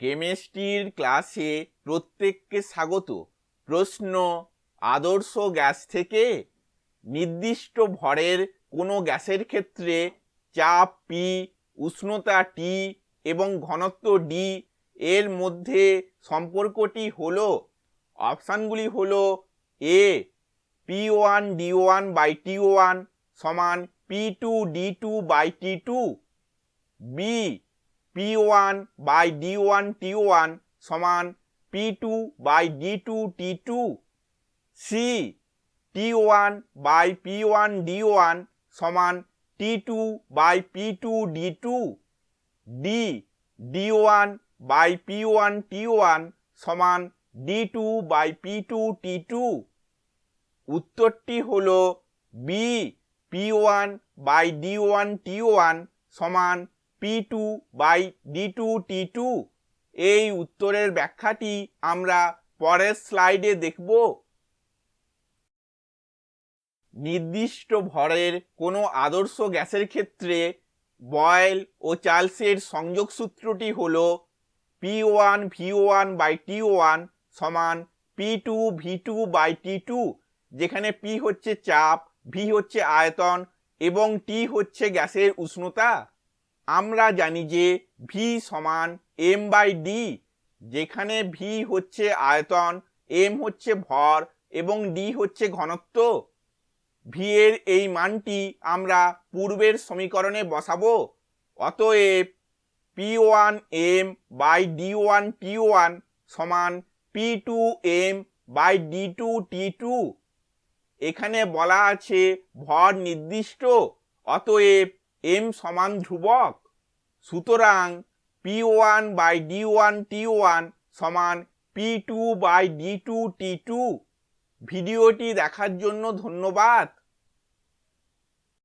কেমিস্ট্রির ক্লাসে প্রত্যেককে স্বাগত। প্রশ্ন, আদর্শ গ্যাস থেকে নির্দিষ্ট ভরের কোনো গ্যাসের ক্ষেত্রে চাপ পি উষ্ণতা টি এবং ঘনত্ব ডি এর মধ্যে সম্পর্কটি হলো? অপশানগুলি হল A P one D one by T one সমান P two D two by T two B P one by D one T one সমান P two by D two T two C T one by P one D one সমান T two by P two D two D D one by P one T one সমান D two by P two T two উত্তরটি হল B P one by D one T one সমান P two by D two T two এই উত্তরের ব্যাখ্যাটি আমরা পরের স্লাইডে দেখব। নির্দিষ্ট ভরের কোনো আদর্শ গ্যাসের ক্ষেত্রে বয়েল ও চার্লসের সংযোগ সূত্রটি হল P one V one by T one সমান P two V two by T two যেখানে পি হচ্ছে চাপ ভি হচ্ছে আয়তন এবং টি হচ্ছে গ্যাসের উষ্ণতা। আমরা জানি যে ভি সমান এম বাই ডি যেখানে ভি হচ্ছে আয়তন এম হচ্ছে ভর এবং ডি হচ্ছে ঘনত্ব। ভি এর এই মানটি আমরা পূর্বের সমীকরণে বসাবো। অতএব P one M by D one T one সমান P two M by D two T two এখানে বলা আছে ভর নির্দিষ্ট, অতএব এম সমান ধ্রুবক। সুতরাং P one by D one T one সমান P two by D two T two. ভিডিওটি দেখার জন্য ধন্যবাদ।